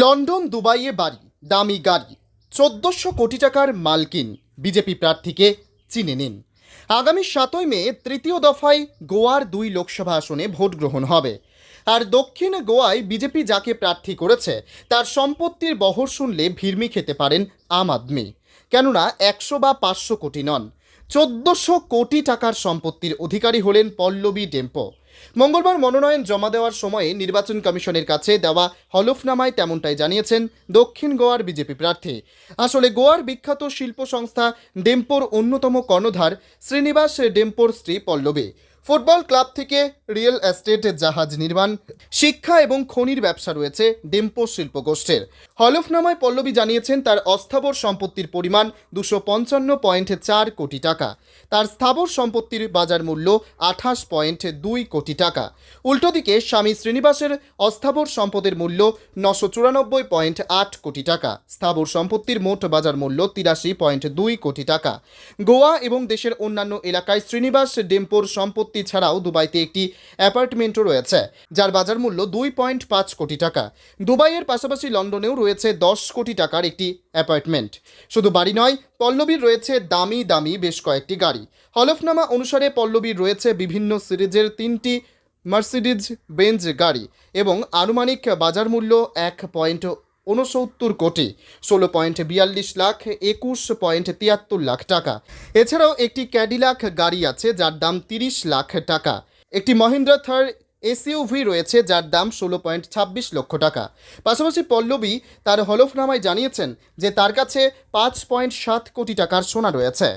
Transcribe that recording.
London, দুবাইয়ে বাড়ি, দামি গাড়ি, চোদ্দশো কোটি টাকার মালকিন বিজেপি প্রার্থীকে চিনে নিন। আগামী সাতই মে, তৃতীয় দফায় গোয়ার দুই লোকসভা আসনে ভোট গ্রহণ হবে। আর দক্ষিণ গোয়ায় বিজেপি যাকে প্রার্থী করেছে, তার সম্পত্তির বহর শুনলে ভিড়মি খেতে পারেন আম আদমি। কেননা একশো বা পাঁচশো কোটি নন। চোদ্দশো কোটি টাকার সম্পত্তির অধিকারী হলেন পল্লবী ডেম্পো। মঙ্গলবার মনোনয়ন জমা দেওয়ার সময়ে নির্বাচন কমিশনের কাছে দেওয়া হলফনামায় তেমনটাই জানিয়েছেন দক্ষিণ গোয়ার বিজেপি প্রার্থী। আসলে গোয়ার বিখ্যাত শিল্প সংস্থা ডেম্পোর অন্যতম কর্ণধার শ্রীনিবাস ডেম্পোর স্ত্রী পল্লবী। ফুটবল ক্লাব থেকে রিয়েল এস্টেট জাহাজ নির্মাণ, শিক্ষা এবং খনির ব্যবসা রয়েছে ডেম্পো শিল্প গোষ্ঠীর হলফনামায় পল্লবী জানিয়েছেন, তার অস্থাবর সম্পত্তির পরিমাণ দুশো পঞ্চান্ন পয়েন্ট চার কোটি টাকা। তার স্থাবর সম্পত্তির বাজার মূল্য আঠাশ পয়েন্ট দুই কোটি টাকা। উল্টো দিকে, স্বামী শ্রীনিবাসের অস্থাবর সম্পদের মূল্য নশো চুরানব্বই পয়েন্ট আট কোটি টাকা। স্থাবর সম্পত্তির মোট বাজার মূল্য তিরাশি পয়েন্ট দুই কোটি টাকা। গোয়া এবং দেশের অন্যান্য এলাকায় শ্রীনিবাস ডেম্পোর সম্পত্তি ছাড়াও দুবাইতে একটি অ্যাপার্টমেন্টও রয়েছে, যার বাজার মূল্য দুই পয়েন্ট পাঁচ কোটি টাকা। দুবাইয়ের পাশাপাশি লন্ডনেও রয়েছে দশ কোটি টাকার একটি অ্যাপার্টমেন্ট। শুধু বাড়ি নয়, পল্লবীর রয়েছে দামি দামি বেশ কয়েকটি গাড়ি। হলফনামা অনুসারে পল্লবীর রয়েছে বিভিন্ন সিরিজের তিনটি মার্সিডিজ বেঞ্জ গাড়ি এবং আনুমানিক বাজার মূল্য এক পয়েন্ট ঊনসত্তর কোটি, ষোলো পয়েন্ট বিয়াল্লিশ লাখ, একুশ পয়েন্ট তিয়াত্তর লাখ টাকা। এছাড়াও একটি ক্যাডিলাক গাড়ি আছে যার দাম তিরিশ লাখ টাকা। একটি মহিন্দ্রা থার এসইউভি রয়েছে যার দাম ষোলো পয়েন্ট ছাব্বিশ লক্ষ টাকা। পাশাপাশি পল্লবী তার হলফনামায় জানিয়েছেন যে তার কাছে পাঁচ পয়েন্ট সাত কোটি টাকার সোনা রয়েছে।